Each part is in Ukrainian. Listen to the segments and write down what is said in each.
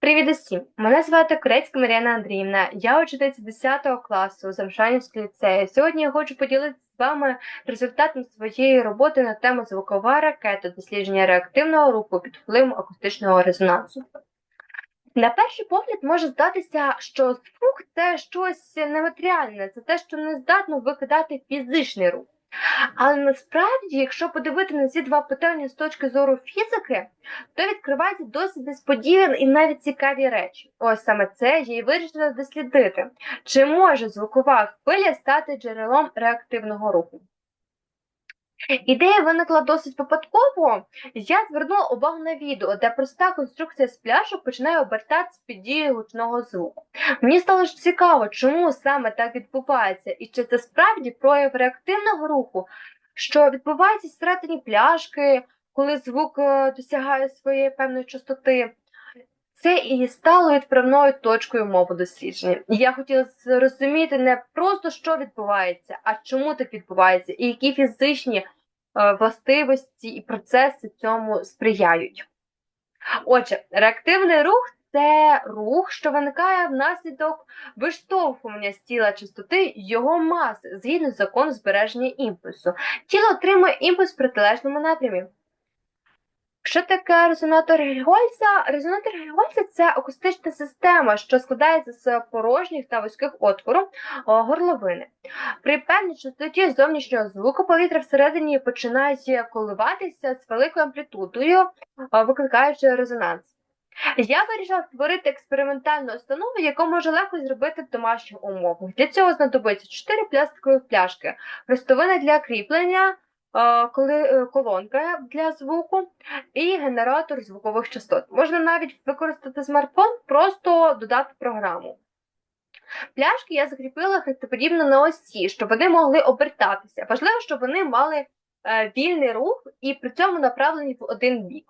Привіт усім! Мене звати Корецька Мар'яна Андріївна. Я учениця 10 класу Замшанівського ліцею. Сьогодні я хочу поділитися з вами результатом своєї роботи на тему звукова ракета дослідження реактивного руху під впливом акустичного резонансу. На перший погляд може здатися, що звук це щось нематеріальне, це те, що не здатно викидати фізичний рух. Але насправді, якщо подивити на ці два питання з точки зору фізики, то відкриваються досить несподівані і навіть цікаві речі. Ось саме це я і вирішила дослідити, чи може звукова хвиля стати джерелом реактивного руху. Ідея виникла досить випадково. Я звернула увагу на відео, де проста конструкція з пляшок починає обертатися під дією гучного звуку. Мені стало ж цікаво, чому саме так відбувається, і чи це справді прояв реактивного руху, що відбувається всередині пляшки, коли звук е, досягає своєї певної частоти. Це і стало відправною точкою мову дослідження. Я хотіла зрозуміти не просто, що відбувається, а чому так відбувається, і які фізичні е, властивості і процеси цьому сприяють. Отже, реактивний рух це рух, що виникає внаслідок виштовхування з тіла частоти його маси згідно з законом збереження імпульсу. Тіло отримує імпульс в протилежному напрямі. Що таке резонатор Гельгольца? Резонатор Гельгольца – це акустична система, що складається з порожніх та вузьких отвору горловини. При певній частоті зовнішнього звуку повітря всередині починає коливатися з великою амплітудою, викликаючи резонанс. Я вирішила створити експериментальну установу, яку може легко зробити в домашніх умовах. Для цього знадобиться 4 пластикові пляшки, хрестовина для кріплення коли е, колонка для звуку і генератор звукових частот. Можна навіть використати смартфон, просто додати програму. Пляшки я закріпила хрестоподібно на осі, щоб вони могли обертатися. Важливо, щоб вони мали е, вільний рух і при цьому направлені в один бік.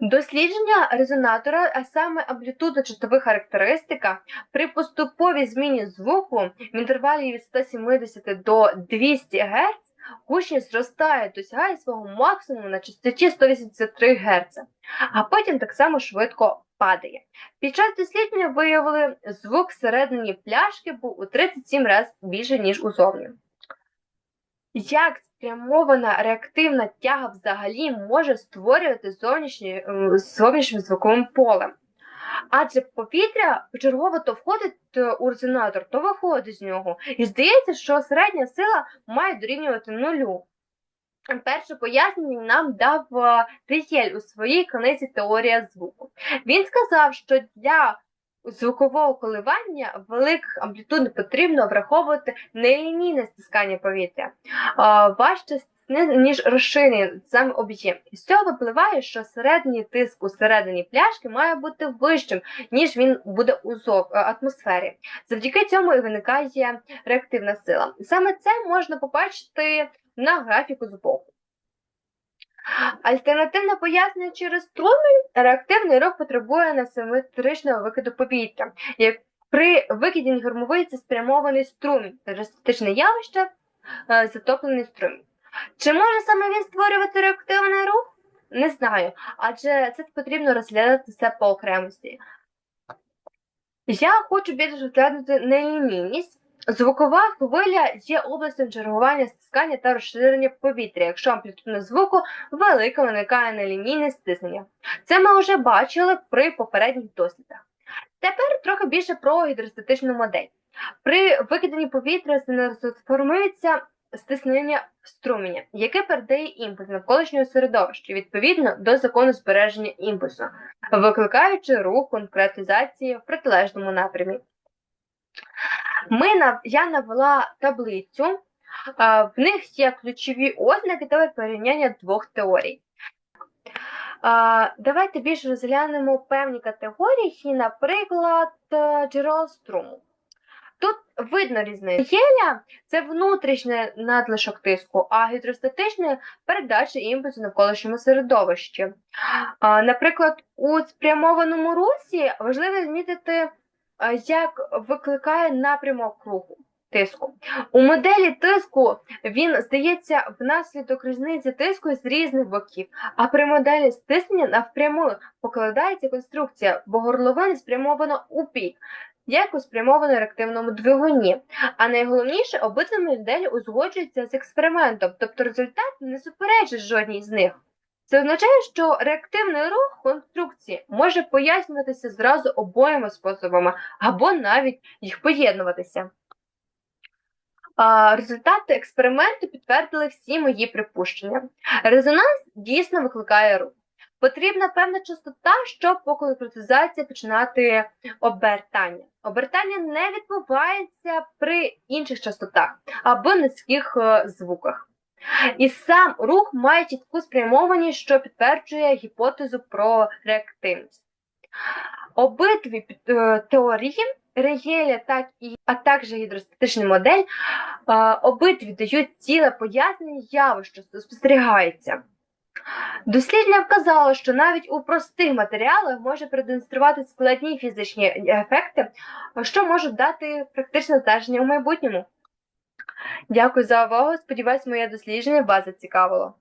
Дослідження резонатора, а саме амплітуда чистових характеристика, при поступовій зміні звуку в інтервалі від 170 до 200 Гц гучність зростає, досягає свого максимуму на частоті 183 Гц, а потім так само швидко падає. Під час дослідження виявили, звук всередині пляшки був у 37 разів більше, ніж узовні. Як спрямована реактивна тяга взагалі може створювати зовнішнім звуковим полем? Адже повітря почергово то входить е, у резонатор, то виходить з нього. І здається, що середня сила має дорівнювати нулю. Перше пояснення нам дав Рієль у своїй книзі Теорія звуку. Він сказав, що для звукового коливання великих амплітуд потрібно враховувати нелінійне стискання повітря. Важче ніж розширений сам об'єм. З цього випливає, що середній тиск у середині пляшки має бути вищим, ніж він буде у е, атмосфері. Завдяки цьому і виникає реактивна сила. Саме це можна побачити на графіку збоку. Альтернативне пояснення через струми реактивний рух потребує несиметричного викиду повітря. Як при викиді інформується спрямований струм, терористичне явище, е, затоплений струм. Чи може саме він створювати реактивний рух? Не знаю, адже це потрібно розглядати все по окремості. Я хочу більше розглянути нелінійність. Звукова хвиля є областю чергування стискання та розширення повітря, якщо амплітуда звуку велика виникає нелінійне стиснення. Це ми вже бачили при попередніх дослідах. Тепер трохи більше про гідростатичну модель. При викиданні повітря формується стиснення струменя, яке передає імпульс навколишнього середовища відповідно до закону збереження імпульсу, викликаючи рух конкретизації в протилежному напрямі. Ми, Я навела таблицю, в них є ключові ознаки та порівняння двох теорій. Давайте більше розглянемо певні категорії, наприклад, джерел струму. Тут видно різницю. Єля це внутрішній надлишок тиску, а гідростатичне передача імпульсу навколишньому середовищі. Наприклад, у спрямованому русі важливо змітити, як викликає напрямок руху. тиску. У моделі тиску він здається внаслідок різниці тиску з різних боків, а при моделі стиснення навпряму покладається конструкція, бо горловина спрямована у бік, як у спрямовано реактивному двигуні. А найголовніше, обидві моделі узгоджуються з експериментом, тобто результат не суперечить жодній з них. Це означає, що реактивний рух конструкції може пояснюватися зразу обоїми способами або навіть їх поєднуватися. Результати експерименту підтвердили всі мої припущення. Резонанс дійсно викликає рух. Потрібна певна частота, щоб по конкретизації починати обертання. Обертання не відбувається при інших частотах або низьких е, звуках. І сам рух має чітку спрямованість, що підтверджує гіпотезу про реактивність. Обидві е, теорії Регеля, так і, а також гідростатична модель, е, обидві дають ціле пояснення явища, що спостерігається. Дослідження вказало, що навіть у простих матеріалах може продемонструвати складні фізичні ефекти, що можуть дати практичне значення у майбутньому. Дякую за увагу. Сподіваюсь, моє дослідження вас зацікавило.